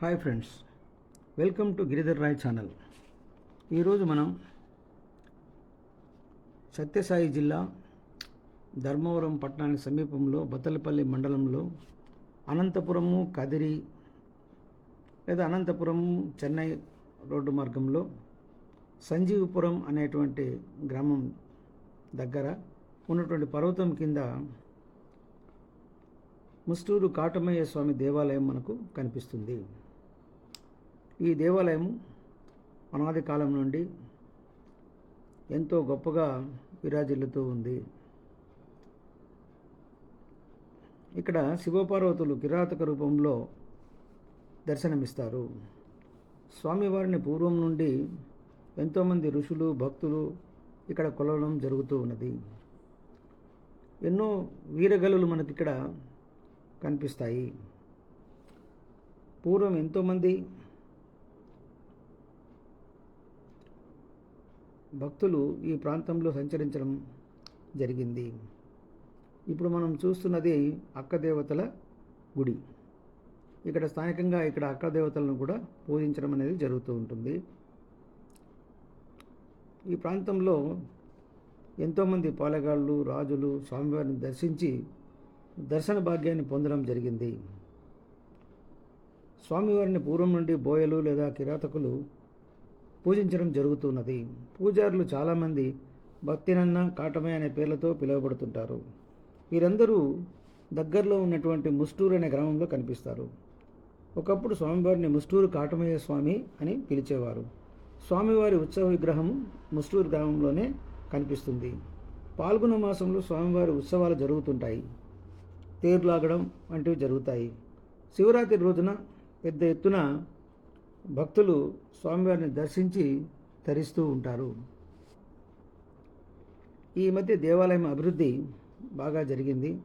Hi friends welcome to Giridhar Rai channel. ఈరోజు మనం సత్యసాయి జిల్లా ధర్మవరం పట్టణానికి సమీపంలో బత్తలపల్లి మండలంలో అనంతపురము కదిరి లేదా అనంతపురం చెన్నై రోడ్డు మార్గంలో సంజీవపురం అనేటువంటి గ్రామం దగ్గర ఉన్నటువంటి పర్వతం కింద ముస్టూరు కాటమయ్య స్వామి దేవాలయం మనకు కనిపిస్తుంది. ఈ దేవాలయం అనాది కాలం నుండి ఎంతో గొప్పగా విరాజిల్లుతూ ఉంది. ఇక్కడ శివపార్వతులు కిరాతక రూపంలో దర్శనమిస్తారు. స్వామివారిని పూర్వం నుండి ఎంతోమంది ఋషులు భక్తులు ఇక్కడ కొలవడం జరుగుతూ ఉన్నది. ఎన్నో వీరగలులు మనకి ఇక్కడ కనిపిస్తాయి. పూర్వం ఎంతోమంది భక్తులు ఈ ప్రాంతంలో సంచరించడం జరిగింది. ఇప్పుడు మనం చూస్తున్నది అక్క దేవతల గుడి. ఇక్కడ స్థానికంగా ఇక్కడ అక్క దేవతలను కూడా పూజించడం అనేది జరుగుతూ ఉంటుంది. ఈ ప్రాంతంలో ఎంతోమంది పాలెగాళ్ళు రాజులు స్వామివారిని దర్శించి దర్శన భాగ్యాన్ని పొందడం జరిగింది. స్వామివారిని పూర్వం నుండి బోయలు లేదా కిరాతకులు పూజించడం జరుగుతున్నది. పూజారులు చాలామంది భక్తినన్న కాటమే అనే పేర్లతో పిలువబడుతుంటారు. వీరందరూ దగ్గరలో ఉన్నటువంటి ముస్టూరు అనే గ్రామంలో కనిపిస్తారు. ఒకప్పుడు స్వామివారిని ముస్టూరు కాటమయ్య స్వామి అని పిలిచేవారు. స్వామివారి ఉత్సవ విగ్రహం ముస్టూరు గ్రామంలోనే కనిపిస్తుంది. పాల్గొన మాసంలో స్వామివారి ఉత్సవాలు జరుగుతుంటాయి. తేరులాగడం వంటివి జరుగుతాయి. శివరాత్రి రోజున పెద్ద ఎత్తున భక్తులు స్వామివారిని దర్శించి తరిస్తూ ఉంటారు. ఈ మధ్య దేవాలయం అభివృద్ధి బాగా జరిగింది.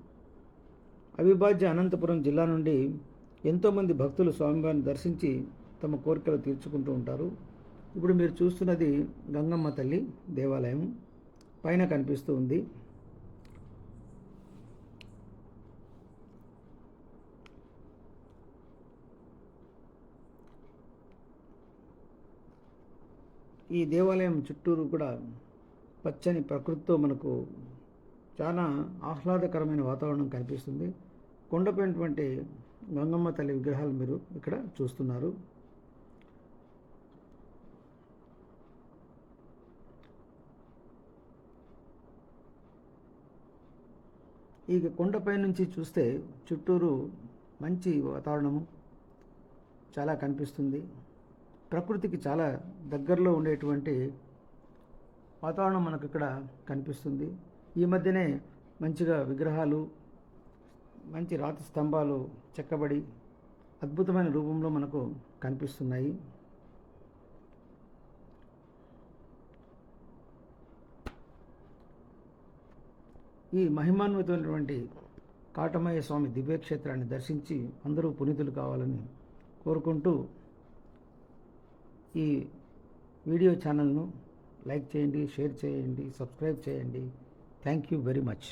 అవిభాజ్య అనంతపురం జిల్లా నుండి ఎంతోమంది భక్తులు స్వామివారిని దర్శించి తమ కోరికలు తీర్చుకుంటూ ఉంటారు. ఇప్పుడు మీరు చూస్తున్నది గంగమ్మ తల్లి దేవాలయం. పైన కనిపిస్తూ ఉంది. ఈ దేవాలయం చుట్టూరు కూడా పచ్చని ప్రకృతితో మనకు చాలా ఆహ్లాదకరమైన వాతావరణం కనిపిస్తుంది. కొండపైనటువంటి గంగమ్మ తల్లి విగ్రహాలు మీరు ఇక్కడ చూస్తున్నారు. ఈ కొండపై నుంచి చూస్తే చుట్టూరు మంచి వాతావరణము చాలా కనిపిస్తుంది. ప్రకృతికి చాలా దగ్గరలో ఉండేటువంటి వాతావరణం మనకు ఇక్కడ కనిపిస్తుంది. ఈ మధ్యనే మంచిగా విగ్రహాలు మంచి రాతి స్తంభాలు చెక్కబడి అద్భుతమైన రూపంలో మనకు కనిపిస్తున్నాయి. ఈ మహిమాన్వితమైనటువంటి కాటమయ్య స్వామి దివ్యక్షేత్రాన్ని దర్శించి అందరూ పునీతులు కావాలని కోరుకుంటూ ఈ వీడియో ఛానల్ను లైక్ చేయండి షేర్ చేయండి సబ్స్క్రైబ్ చేయండి. Thank you very much.